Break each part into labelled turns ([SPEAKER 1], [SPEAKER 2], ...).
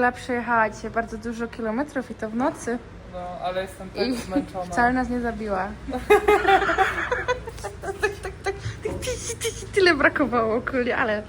[SPEAKER 1] Jula przejechała dzisiaj bardzo dużo kilometrów i to w nocy.
[SPEAKER 2] No, ale jestem tak
[SPEAKER 1] I
[SPEAKER 2] zmęczona.
[SPEAKER 1] wcale nas nie zabiła. tak, tak, tak. Tyle brakowało ogólnie, ale...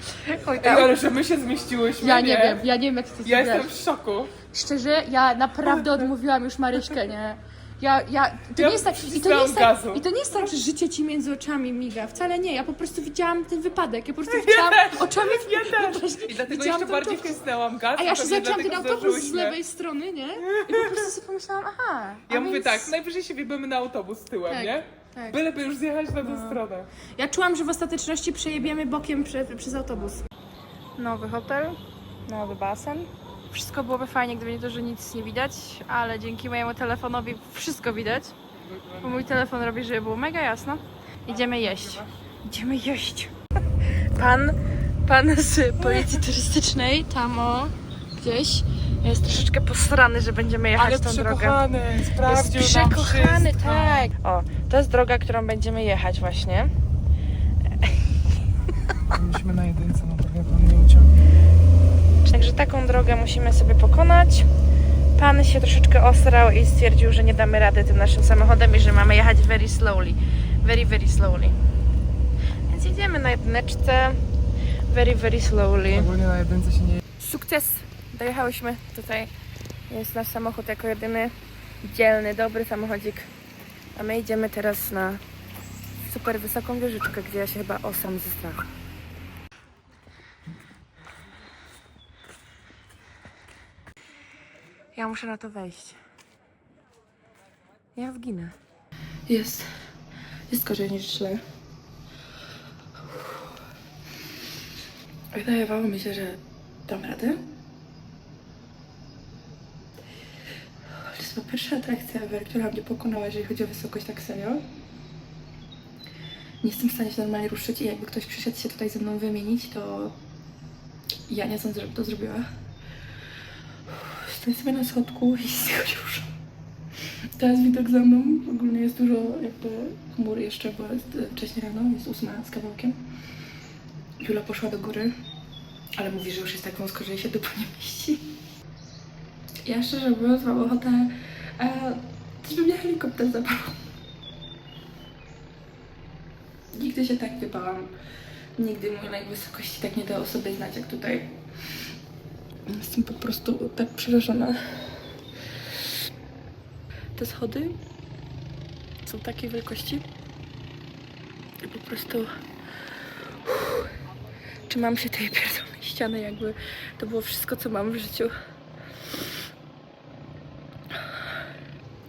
[SPEAKER 1] Oj,
[SPEAKER 2] Ej, ale że my się zmieściłyśmy,
[SPEAKER 1] Ja nie wiem, ja nie wiem jak ty to
[SPEAKER 2] Ja jestem w szoku.
[SPEAKER 1] Szczerze, ja naprawdę odmówiłam już Maryśkę, nie? Ja, ja, to
[SPEAKER 2] Ja
[SPEAKER 1] nie jest tak, i to nie jest tak,
[SPEAKER 2] gazu.
[SPEAKER 1] i to nie jest tak, że życie ci między oczami miga. Wcale nie, ja po prostu widziałam ten wypadek, ja po prostu widziałam oczami
[SPEAKER 2] Ja też. I dlatego
[SPEAKER 1] widziałam
[SPEAKER 2] jeszcze bardziej wcisnęłam gaz.
[SPEAKER 1] A ja się
[SPEAKER 2] pewnie
[SPEAKER 1] zaczęłam ten
[SPEAKER 2] dlatego
[SPEAKER 1] autobus z
[SPEAKER 2] zdążyłyśmy.
[SPEAKER 1] lewej strony, nie? I po prostu sobie pomyślałam, aha. a
[SPEAKER 2] Ja mówię
[SPEAKER 1] więc-
[SPEAKER 2] tak, najwyżej się wjebiemy na autobus z tyłem,
[SPEAKER 1] Tak,
[SPEAKER 2] nie?
[SPEAKER 1] tak.
[SPEAKER 2] Byleby już zjechać na tę stronę.
[SPEAKER 1] Ja czułam, że w ostateczności przejebiemy bokiem prze, przez autobus. Nowy hotel, nowy basen. Wszystko byłoby fajnie, gdyby nie to, że nic nie widać, ale dzięki mojemu telefonowi wszystko widać. Bo mój telefon robi, żeby było mega jasno. Idziemy jeść. Idziemy jeść. Pan, pan z policji turystycznej, tam o, gdzieś, jest troszeczkę posrany, że będziemy jechać
[SPEAKER 2] Ale
[SPEAKER 1] tą drogę.
[SPEAKER 2] przekochany,
[SPEAKER 1] Jest
[SPEAKER 2] sprawdził nam
[SPEAKER 1] przekochany, tak. O, to jest droga, którą będziemy jechać właśnie.
[SPEAKER 2] Byliśmy na jedynce, no tak jak on nie uciągnie.
[SPEAKER 1] Także taką drogę musimy sobie pokonać. Pan się troszeczkę osrał i stwierdził, że nie damy rady tym naszym samochodem i że mamy jechać very slowly. Very, very slowly. Więc jedziemy na jedyneczce. Very, very slowly.
[SPEAKER 2] Ogólnie na jedynce się nie
[SPEAKER 1] Sukces! Dojechałyśmy tutaj. Jest nasz samochód jako jedyny dzielny, dobry samochodzik. A my idziemy teraz na super wysoką wieżyczkę, gdzie ja się chyba osam ze strachu. Ja muszę na to wejść. Ja wginę. Jest. Jest gorzej niż źle. Wydawało mi się, że dam radę. To jest chyba pierwsza atrakcja która mnie pokonała, jeżeli chodzi o wysokość, tak serio. Nie jestem w stanie się normalnie ruszyć i jakby ktoś przyszedł się tutaj ze mną wymienić, to ja nie sądzę, żeby to zrobiła. Stoję sobie na schodku i z tego już. Teraz widok za mną. Ogólnie jest dużo jakby chmur jeszcze, bo jest e, wcześniej rano, jest ósma z kawałkiem. Jula poszła do góry, ale mówi, że już jest tak wąsko, że się dupa nie mieści. Ja szczerze mówiąc mam ochotę, e, żeby mnie helikopter zabrał. Nigdy się tak wypałam. Nigdy mój lęk wysokości tak nie dał o sobie znać jak tutaj. Jestem po prostu tak przerażona. Te schody są takiej wielkości. Po prostu uff, trzymam się tej pierdolonej ściany, jakby to było wszystko, co mam w życiu.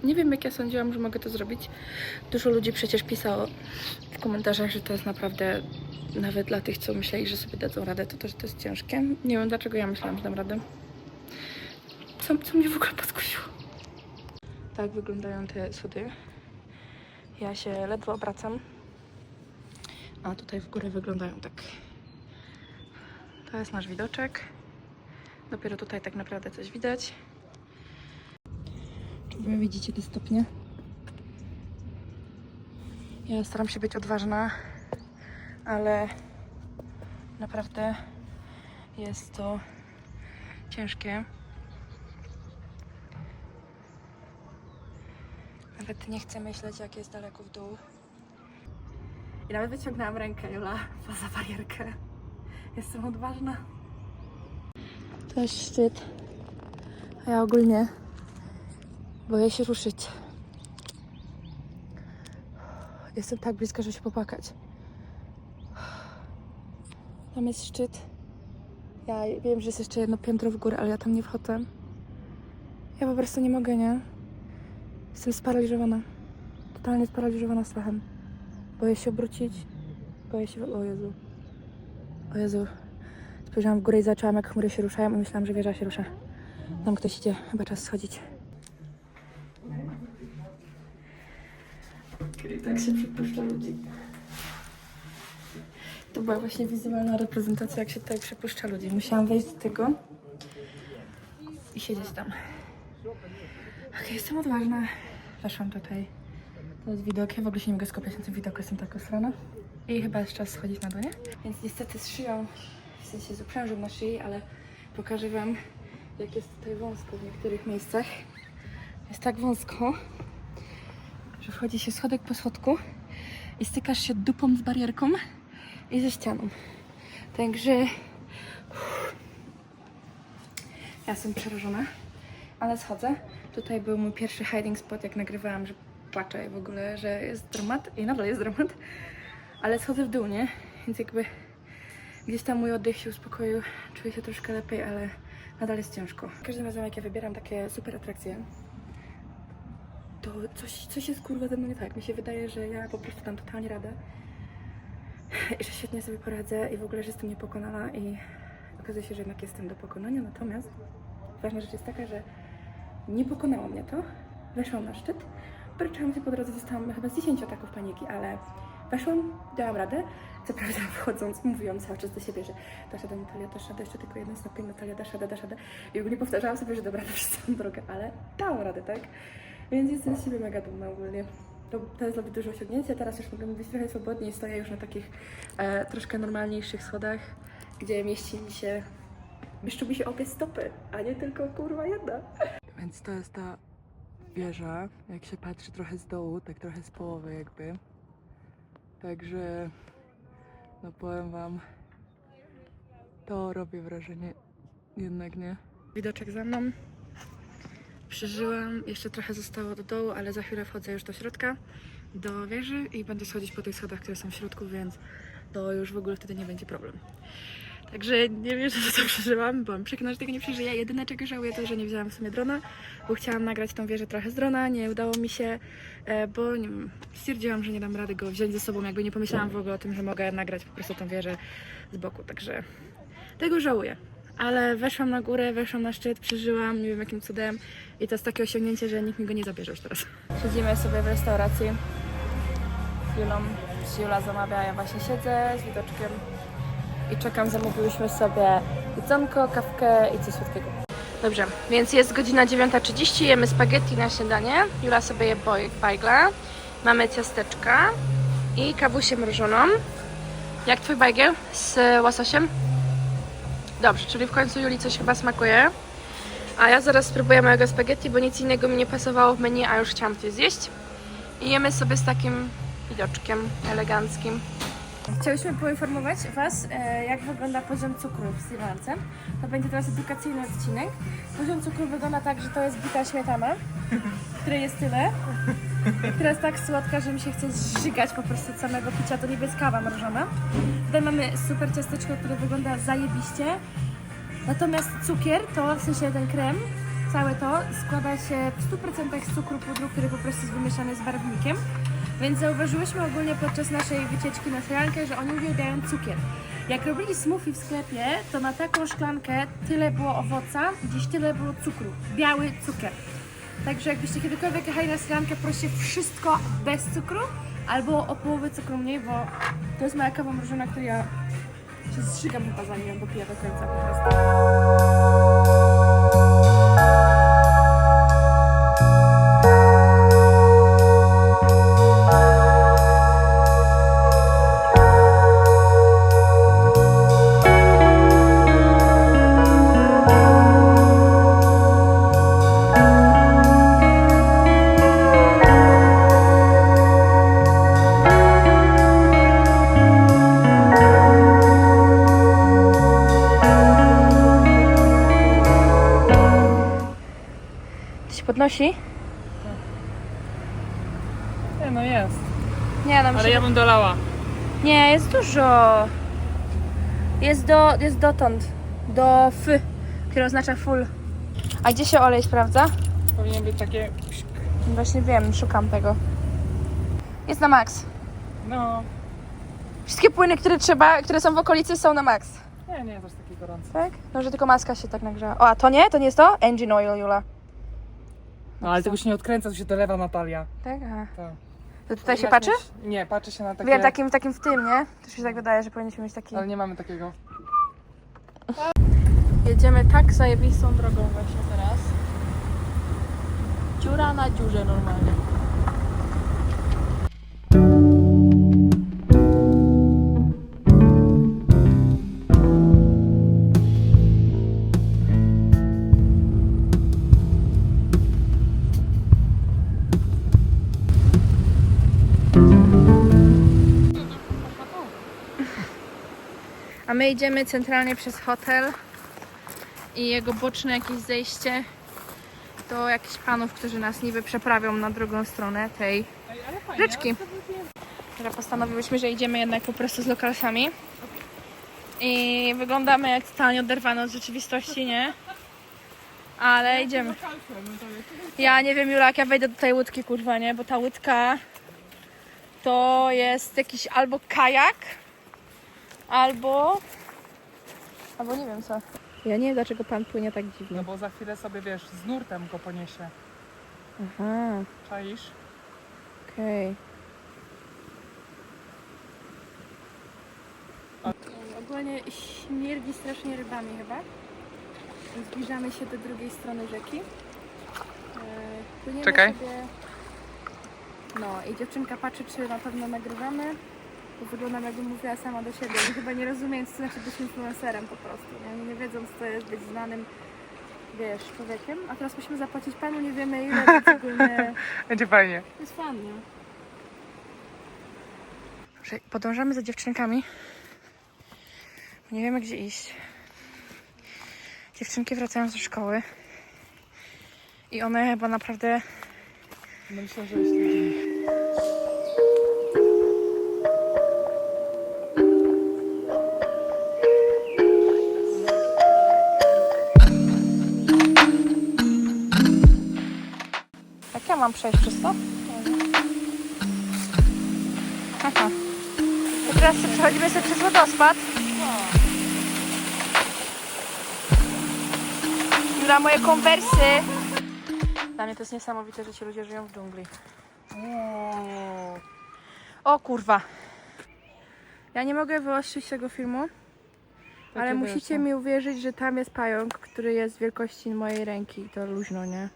[SPEAKER 1] Nie wiem, jak ja sądziłam, że mogę to zrobić. Dużo ludzi przecież pisało w komentarzach, że to jest naprawdę, nawet dla tych, co myśleli, że sobie dadzą radę, to że to jest ciężkie. Nie wiem, dlaczego ja myślałam, że dam radę. Co, co mnie w ogóle podkusiło? Tak wyglądają te schody. Ja się ledwo obracam. A tutaj w górę wyglądają tak. To jest nasz widoczek. Dopiero tutaj tak naprawdę coś widać. Czy wy widzicie te stopnie? Ja staram się być odważna, ale naprawdę jest to ciężkie. Nawet nie chcę myśleć, jak jest daleko w dół. I nawet wyciągnęłam rękę, Jula, poza barierkę. Jestem odważna. To jest szczyt. A ja ogólnie boję się ruszyć. Jestem tak blisko, żeby się popłakać. Tam jest szczyt. Ja wiem, że jest jeszcze jedno piętro w górę, ale ja tam nie wchodzę. Ja po prostu nie mogę, nie? Jestem sparaliżowana. Totalnie sparaliżowana strachem. Boję się obrócić. Boję się... O Jezu. O Jezu. Spojrzałam w górę i zaczęłam, jak chmury się ruszają i myślałam, że wieża się rusza. Tam ktoś idzie. Chyba czas schodzić. Tak się przypuszcza ludzi. To była właśnie wizualna reprezentacja, jak się tutaj przypuszcza ludzi. Musiałam wejść do tego i siedzieć tam. Okej, jestem odważna. Weszłam tutaj. To jest widok. Ja w ogóle się nie mogę skupiać na tym widoku, jestem tak osrana. I chyba jest czas schodzić na dół, nie? Więc niestety z szyją, w sensie z uprzężem na szyi, ale pokażę wam, jak jest tutaj wąsko w niektórych miejscach. Jest tak wąsko, że wchodzi się schodek po schodku i stykasz się dupą z barierką i ze ścianą. Także ja jestem przerażona, ale schodzę. Tutaj był mój pierwszy hiding spot, jak nagrywałam, że płaczę i w ogóle, że jest dramat i nadal jest dramat. Ale schodzę w dół, nie? Więc jakby gdzieś tam mój oddech się uspokoił, czuję się troszkę lepiej, ale nadal jest ciężko. Każdym razem jak ja wybieram takie super atrakcje, to coś, coś jest kurwa ze mną nie tak. Mi się wydaje, że ja po prostu dam totalnie radę i że świetnie sobie poradzę i w ogóle, że jestem niepokonana i okazuje się, że jednak jestem do pokonania. Natomiast ważna rzecz jest taka, że nie pokonało mnie to. Weszłam na szczyt, bryczałam się po drodze, dostałam chyba z 10 ataków paniki, ale weszłam, dałam radę. Co prawda wchodząc, mówiłam cały czas do siebie, że dasz radę Natalia, dasz radę, jeszcze tylko jeden stopień, Natalia, dasz radę, dasz radę. I ogólnie powtarzałam sobie, że dobra radę przez całą drogę, ale dałam radę, tak? Więc jestem z siebie mega dumna ogólnie. To, to jest dla mnie duże osiągnięcie. Teraz już mogę mówić trochę swobodniej. Stoję już na takich e, troszkę normalniejszych schodach, gdzie mieści mi się, mieszczą mi się obie stopy, a nie tylko kurwa jedna. Więc to jest ta wieża, jak się patrzy trochę z dołu, tak trochę z połowy jakby. Także, no powiem wam, to robi wrażenie, jednak nie. Widoczek za mną. Przeżyłam, jeszcze trochę zostało do dołu, ale za chwilę wchodzę już do środka, do wieży i będę schodzić po tych schodach, które są w środku, więc to już w ogóle wtedy nie będzie problem. Także nie wierzę, że to przeżyłam, byłam przekonana, że tego nie przeżyję. Jedyne czego żałuję to, że nie wzięłam w sumie drona, bo chciałam nagrać tą wieżę trochę z drona, nie udało mi się, e, bo nie wiem, stwierdziłam, że nie dam rady go wziąć ze sobą, jakby nie pomyślałam w ogóle o tym, że mogę nagrać po prostu tą wieżę z boku, także tego żałuję. Ale weszłam na górę, weszłam na szczyt, przeżyłam, nie wiem jakim cudem i to jest takie osiągnięcie, że nikt mi go nie zabierze już teraz. Siedzimy sobie w restauracji z Julą, Jula zamawia, ja właśnie siedzę z widoczkiem i czekam, zamówiłyśmy sobie jedzonko, kawkę i coś słodkiego. Dobrze, więc jest godzina 9.30, jemy spaghetti na śniadanie. Jula sobie je boj- bajgla. Mamy ciasteczka i kawusię mrożoną. Jak twój bajgiel z łososiem? Dobrze, czyli w końcu Juli coś chyba smakuje. A ja zaraz spróbuję mojego spaghetti, bo nic innego mi nie pasowało w menu, a już chciałam coś zjeść. I jemy sobie z takim widoczkiem eleganckim. Chciałyśmy poinformować Was, e, jak wygląda poziom cukru w Sri. To będzie teraz edukacyjny odcinek. Poziom cukru wygląda tak, że to jest bita śmietana, której jest tyle. Jest tak słodka, że mi się chce zżygać po prostu samego picia. To nie jest kawa mrożona. Tutaj mamy super ciasteczko, które wygląda zajebiście. Natomiast cukier, to w sensie ten krem, całe to składa się w 100% z cukru pudru, który po prostu jest wymieszany z barwnikiem. Więc zauważyłyśmy ogólnie podczas naszej wycieczki na Sri że oni uwielbiają cukier. Jak robili smoothie w sklepie, to na taką szklankę tyle było owoca, gdzieś tyle było cukru. Biały cukier. Także jakbyście kiedykolwiek jechali na Sri Lankę, proście wszystko bez cukru, albo o połowę cukru mniej, bo to jest moja kawa mrożona, której ja się zżygam chyba zanim ją dopiję do końca po prostu. Podnosi?
[SPEAKER 2] Nie, no jest.
[SPEAKER 1] Nie, no mi
[SPEAKER 2] Ale
[SPEAKER 1] się
[SPEAKER 2] ja bym dolała.
[SPEAKER 1] Nie, jest dużo. Jest do, jest dotąd. Do F, które oznacza full. A gdzie się olej sprawdza?
[SPEAKER 2] Powinien być takie...
[SPEAKER 1] Właśnie wiem, szukam tego. Jest na max.
[SPEAKER 2] No...
[SPEAKER 1] Wszystkie płyny, które trzeba, które są w okolicy są na max.
[SPEAKER 2] Nie, nie jest aż takie gorące.
[SPEAKER 1] Tak? No, że tylko maska się tak nagrzała. O, a to nie? To nie jest to? Engine oil, Jula.
[SPEAKER 2] No ale tego się nie odkręca, to się dolewa Natalia.
[SPEAKER 1] Tak? Aha.
[SPEAKER 2] Tak.
[SPEAKER 1] To tutaj się
[SPEAKER 2] Powinnaś
[SPEAKER 1] patrzy?
[SPEAKER 2] mieć- Nie, patrzy się na takie...
[SPEAKER 1] Wiem, takim, takim w tym, nie? To się tak wydaje, że powinniśmy mieć taki...
[SPEAKER 2] Ale nie mamy takiego.
[SPEAKER 1] Jedziemy tak zajebistą drogą właśnie teraz. Dziura na dziurze normalnie. My idziemy centralnie przez hotel i jego boczne jakieś zejście do jakichś panów, którzy nas niby przeprawią na drugą stronę tej rzeczki. Postanowiłyśmy, że idziemy jednak po prostu z lokalsami. I wyglądamy jak totalnie oderwane od rzeczywistości, nie? Ale idziemy. Ja nie wiem, Jula, jak ja wejdę do tej łódki, kurwa, nie? Bo ta łódka to jest jakiś albo kajak, albo... Albo nie wiem co. Ja nie wiem, dlaczego pan płynie tak dziwnie.
[SPEAKER 2] No bo za chwilę sobie, wiesz, z nurtem go poniesie.
[SPEAKER 1] Aha,
[SPEAKER 2] Czaisz?
[SPEAKER 1] okej. Ogólnie śmierdzi strasznie rybami chyba. Zbliżamy się do drugiej strony rzeki. E, Płyniemy
[SPEAKER 2] Czekaj.
[SPEAKER 1] Sobie... No i dziewczynka patrzy, czy na pewno nagrywamy. Bo wyglądam jakbym mówiła sama do siebie. I chyba nie rozumiem, co znaczy być influencerem po prostu. Nie, nie wiedząc, co jest być znanym, wiesz, człowiekiem. A teraz musimy zapłacić panu, nie wiemy ile, więc ogólnie...
[SPEAKER 2] Będzie fajnie.
[SPEAKER 1] To jest fajnie. Podążamy za dziewczynkami. bo Nie wiemy gdzie iść. Dziewczynki wracają ze szkoły. I one chyba naprawdę.
[SPEAKER 2] No myślę, że jest.
[SPEAKER 1] Mam przejść przez to? Aha. To teraz sobie przechodzimy sobie przez wodospad. Dla moje konwersy. Dla mnie to jest niesamowite, że ci ludzie żyją w dżungli. O kurwa. Ja nie mogę wyostrzyć tego filmu, ale musicie mi uwierzyć, że tam jest pająk, który jest wielkości mojej ręki. To luźno, nie?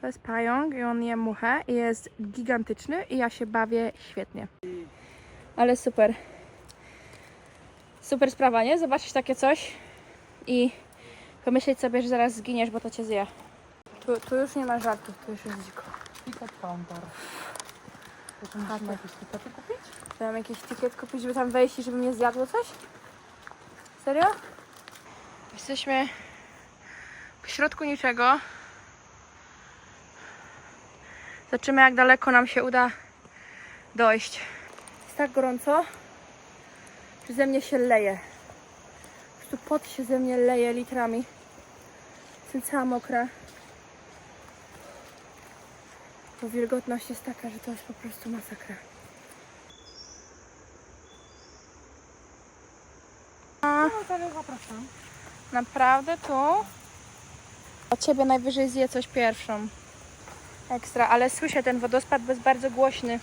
[SPEAKER 1] To jest pająk i on je muchę i jest gigantyczny i ja się bawię świetnie. Ale super. Super sprawa, nie? Zobaczyć takie coś i pomyśleć sobie, że zaraz zginiesz, bo to cię zje. Tu, tu już nie ma żartów, tu już jest dziko.
[SPEAKER 2] Ticket counter. To musimy jakieś tikety kupić?
[SPEAKER 1] Czy mam jakiś ticket kupić, żeby tam wejść i żeby mnie zjadło coś? Serio? Jesteśmy w środku niczego. Zobaczymy, jak daleko nam się uda dojść. Jest tak gorąco, że ze mnie się leje. Po prostu pot się ze mnie leje litrami. Jestem cała mokra. Bo wilgotność jest taka, że to jest po prostu masakra.
[SPEAKER 2] No.
[SPEAKER 1] Naprawdę tu? Od ciebie najwyżej zje coś pierwszą. Ekstra, ale słyszę ten wodospad, bo jest bardzo głośny.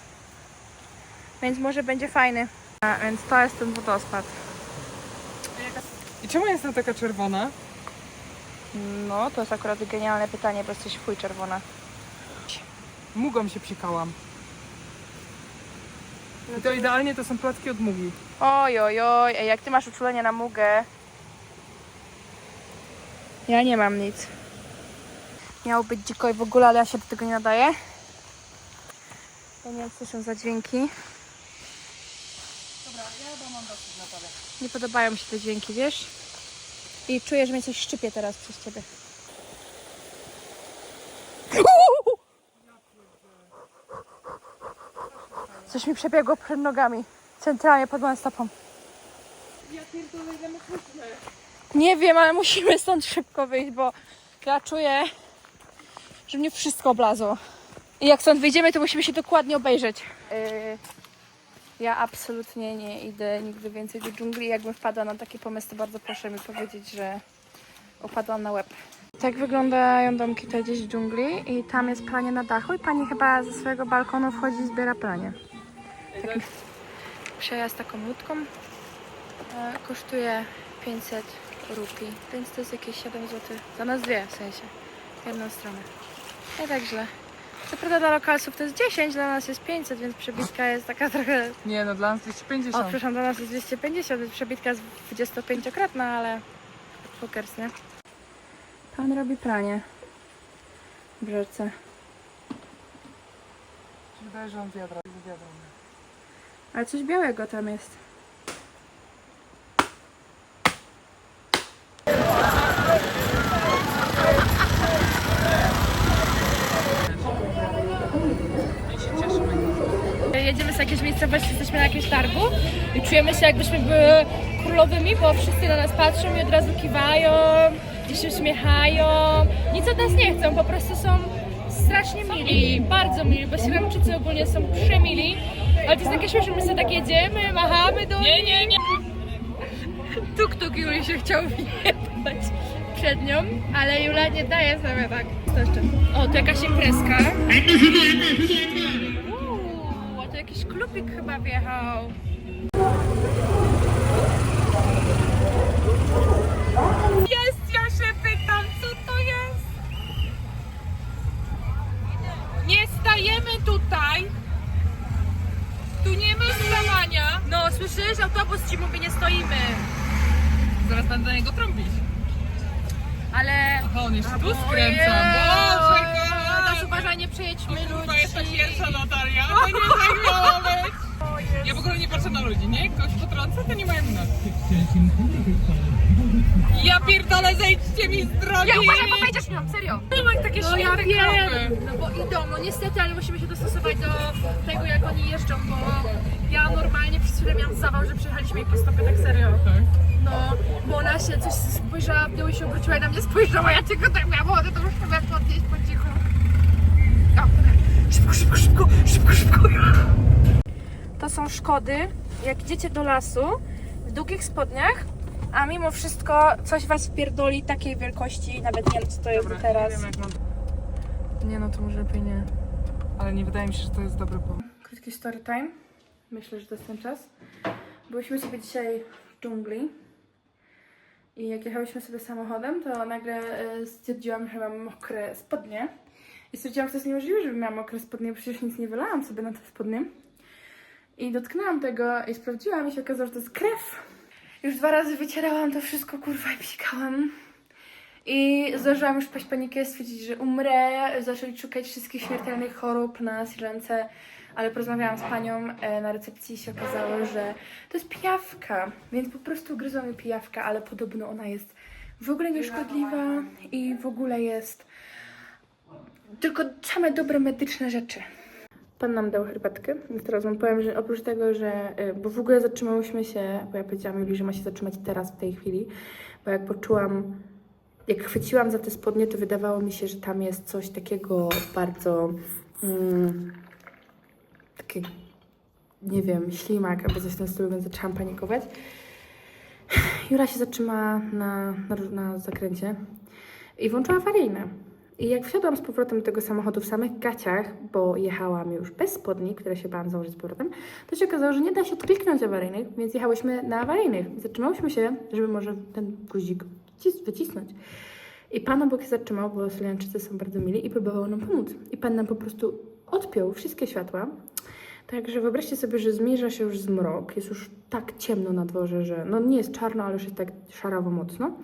[SPEAKER 1] Więc może będzie fajny. A, więc to jest ten wodospad.
[SPEAKER 2] I czemu jestem taka czerwona?
[SPEAKER 1] No, to jest akurat genialne pytanie, bo jesteś fuj czerwona.
[SPEAKER 2] Mugą się psikałam. I to idealnie to są placki od mugi.
[SPEAKER 1] Oj, oj, oj, Ej, jak ty masz uczulenie na mugę. Ja nie mam nic. Miało być dziko i w ogóle, ale ja się do tego nie nadaję. Ja nie są za dźwięki.
[SPEAKER 2] Dobra, ja chyba mam dosyć Natalia.
[SPEAKER 1] Nie podobają mi się te dźwięki, wiesz? I czuję, że mnie coś szczypie teraz przez ciebie. Coś mi przebiegło przed nogami. Centralnie pod moją stopą.
[SPEAKER 2] Ja pierdolę, ile my.
[SPEAKER 1] Nie wiem, ale musimy stąd szybko wyjść, bo ja czuję, że mnie wszystko oblazło. I jak stąd wyjdziemy, to musimy się dokładnie obejrzeć. Yy, ja absolutnie nie idę nigdy więcej do dżungli. Jakbym wpadła na taki pomysł, to bardzo proszę mi powiedzieć, że upadłam na łeb. Tak wyglądają domki tutaj gdzieś w dżungli i tam jest pranie na dachu i pani chyba ze swojego balkonu wchodzi i zbiera pranie. Taki przejazd taką łódką e, kosztuje 500 rupi, więc to jest jakieś 7 zł. Za nas dwie w sensie. Jedną stronę. Nie tak źle. Co prawda dla lokalsów to jest 10, dla nas jest 500, więc przebitka jest taka trochę...
[SPEAKER 2] Nie no, dla nas 250.
[SPEAKER 1] O, przepraszam, dla nas jest 250, więc przebitka jest 25-krotna, ale pokers, nie? Pan robi pranie w rzece.
[SPEAKER 2] Czyli wydaje, że on wiadra, wiadra.
[SPEAKER 1] Ale coś białego tam jest.
[SPEAKER 3] Jedziemy z jakiejś miejscowości, jesteśmy na jakimś targu i czujemy się jakbyśmy były królowymi, bo wszyscy na nas patrzą i od razu kiwają, gdzieś się uśmiechają. Nic od nas nie chcą, po prostu są strasznie mili, bardzo mili, bo Sierramczycy ogólnie są przemili. Ale to jest takie śmieszne, my sobie tak jedziemy, machamy do Nie, nie, nie. Tuk-tuk Juli się chciał wjebać przed nią, ale Jula nie daje sobie tak. Co jeszcze? O, tu jakaś imprezka. Klubik chyba wjechał. Jest, ja się pytam, co to jest? Nie stajemy tutaj. Tu nie ma stawania. No, słyszysz? Autobus ci mówi, nie stoimy.
[SPEAKER 2] Zaraz będę do niego trąbić.
[SPEAKER 3] Ale...
[SPEAKER 2] A on jeszcze tu skręca. Boże,
[SPEAKER 3] Nas uważaj, nie przejedźmy
[SPEAKER 2] Chyba jest ta
[SPEAKER 3] ludzi.
[SPEAKER 2] pierwsza Natalia. To nie tak miało być. Ja w ogóle nie patrzę na ludzi, nie? Ktoś potrąca, to nie moja wina. Ja pierdolę, zejdźcie mi z drogi!
[SPEAKER 3] Ja uważaj, bo wejdziesz nią, serio.
[SPEAKER 2] Nie ma takie
[SPEAKER 3] No ja wiem, no bo idą, no niestety, ale musimy się dostosować do tego, jak oni jeżdżą, bo ja normalnie przez chwilę miałam zawał, że przyjechaliśmy jej po stopie, tak serio.
[SPEAKER 2] Tak.
[SPEAKER 3] No, bo ona się coś spojrzała w dół i się obróciła i na mnie spojrzała, ja tylko tak miałam ochotę, to już chyba podnieść po cichu. Szybko, szybko, szybko, szybko, szybko. To są szkody, jak idziecie do lasu w długich spodniach, a mimo wszystko coś was pierdoli takiej wielkości, nawet nie wiem co to jest
[SPEAKER 2] Dobra,
[SPEAKER 3] teraz.
[SPEAKER 2] nie wiem jak mam...
[SPEAKER 1] Nie no, to może lepiej nie.
[SPEAKER 2] Ale nie wydaje mi się, że to jest dobry pomysł.
[SPEAKER 1] Krótki story time. Myślę, że to jest ten czas. Byliśmy sobie dzisiaj w dżungli. I jak jechałyśmy sobie samochodem, to nagle e, stwierdziłam, że mam mokre spodnie. I stwierdziłam, że to jest niemożliwe, żebym miała mokre spodnie, bo przecież nic nie wylałam sobie na te spodnie. I dotknęłam tego i sprawdziłam i się okazało, że to jest krew. Już dwa razy wycierałam to wszystko, kurwa, i psikałam. I zdążyłam już paść panikę, stwierdzić, że umrę, zacząć szukać wszystkich śmiertelnych chorób na Sri ale porozmawiałam z panią e, na recepcji i się okazało, że to jest pijawka, więc po prostu ugryzła mi pijawka, ale podobno ona jest w ogóle nieszkodliwa i w ogóle jest tylko same dobre medyczne rzeczy. Pan nam dał herbatkę, więc teraz wam powiem, że oprócz tego, że, y, bo w ogóle zatrzymałyśmy się, bo ja powiedziałam Julii, że ma się zatrzymać teraz, w tej chwili, bo jak poczułam, jak chwyciłam za te spodnie, to wydawało mi się, że tam jest coś takiego bardzo, mm, takie, nie wiem, ślimak albo coś w tym stylu, więc zaczęłam panikować. Jura się zatrzymała na, na, na zakręcie i włączyła awaryjne. I jak wsiadłam z powrotem do tego samochodu w samych gaciach, bo jechałam już bez spodni, które się bałam założyć z powrotem, to się okazało, że nie da się odkliknąć awaryjnych, więc jechałyśmy na awaryjnych. Zatrzymałyśmy się, żeby może ten guzik wycisnąć. I pan obok się zatrzymał, bo Syrianczycy są bardzo mili i próbował nam pomóc. I pan nam po prostu odpiął wszystkie światła. Także wyobraźcie sobie, że zmniejsza się już zmrok. Jest już tak ciemno na dworze, że no nie jest czarno, ale już jest tak szarawo mocno.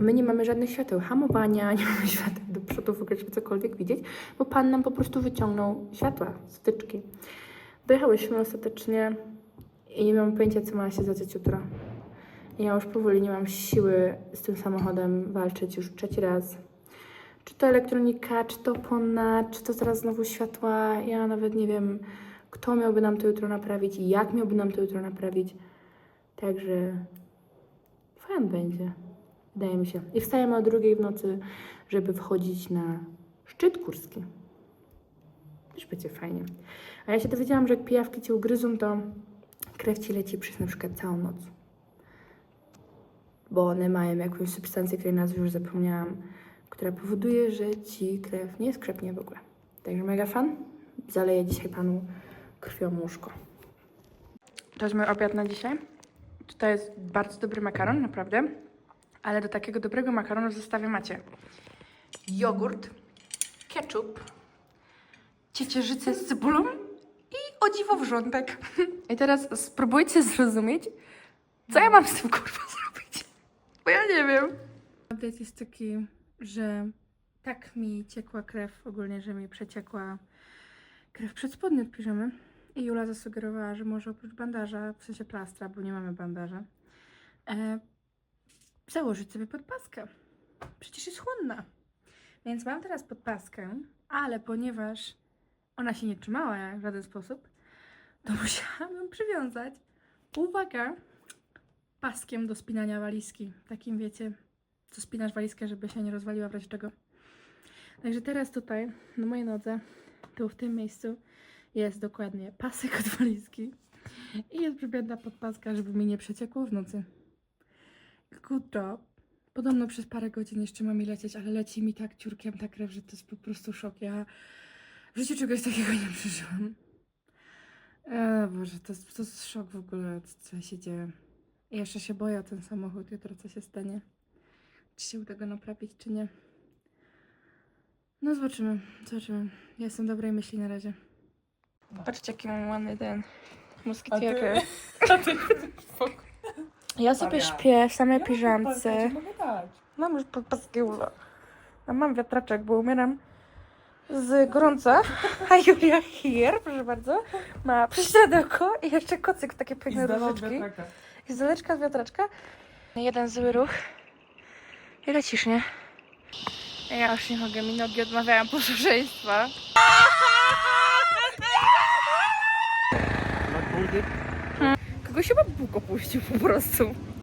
[SPEAKER 1] My nie mamy żadnych świateł hamowania, nie mamy świateł do przodu w ogóle, żeby cokolwiek widzieć, bo pan nam po prostu wyciągnął światła, wtyczki. Dojechałyśmy ostatecznie i nie mam pojęcia, co ma się zadziać jutro. Ja już powoli nie mam siły z tym samochodem walczyć już trzeci raz. Czy to elektronika, czy to opona, czy to zaraz znowu światła. Ja nawet nie wiem, kto miałby nam to jutro naprawić i jak miałby nam to jutro naprawić. Także fan będzie, wydaje mi się. I wstajemy o drugiej w nocy, żeby wchodzić na szczyt górski. Też będzie fajnie. A ja się dowiedziałam, że jak pijawki cię ugryzą, to krew ci leci przez na przykład całą noc bo one mają jakąś substancję, której nazwy już zapomniałam, która powoduje, że ci krew nie skrzepnie w ogóle. Także mega fan. Zaleję dzisiaj panu krwią łóżko. To jest mój obiad na dzisiaj. To jest bardzo dobry makaron, naprawdę. Ale do takiego dobrego makaronu w zestawie macie jogurt, ketchup, ciecierzycę z cebulą i o dziwo wrzątek. I teraz spróbujcie zrozumieć, co ja mam z tym kurwa zrobić. Bo ja nie wiem. Update jest taki, że tak mi ciekła krew, ogólnie, że mi przeciekła krew przed spodnie od piżamy. I Jula zasugerowała, że może oprócz bandaża, w sensie plastra, bo nie mamy bandaża, e, założyć sobie podpaskę. Przecież jest chłonna. Więc mam teraz podpaskę, ale ponieważ ona się nie trzymała w żaden sposób, to musiałam ją przywiązać. Uwaga! Paskiem do spinania walizki. Takim wiecie, co spinasz walizkę, żeby się nie rozwaliła w razie czego. Także teraz tutaj, na mojej nodze, tu w tym miejscu jest dokładnie pasek od walizki i jest przypięta podpaska, żeby mi nie przeciekło w nocy. Good job. Podobno przez parę godzin jeszcze ma mi lecieć, ale leci mi tak ciurkiem ta krew, że to jest po prostu szok. Ja w życiu czegoś takiego nie przeżyłam. E, Boże, to jest, to jest szok w ogóle, co, co się dzieje. I jeszcze się boję o ten samochód jutro, co się stanie. Czy się uda go naprawić, czy nie. No zobaczymy, zobaczymy. Ja jestem dobrej myśli na razie. Patrzcie, jaki mam ładny ten moskitierkę.
[SPEAKER 2] A ty... Spoko.
[SPEAKER 1] Ja sobie
[SPEAKER 2] Maria.
[SPEAKER 1] śpię w samej piżamce.
[SPEAKER 2] Mogę dać.
[SPEAKER 1] Mam już podpaskiego. A mam wiatraczek, bo umieram z gorąca. A Julia here, proszę bardzo, ma prześladełko i jeszcze kocyk w takie piękne różyczki. I zaleczka z wiatraczka. Jeden zły ruch. I lecisz, nie? Ja już nie mogę, mi nogi odmawiają posłuszeństwa. Kogoś chyba Bóg opuścił po prostu.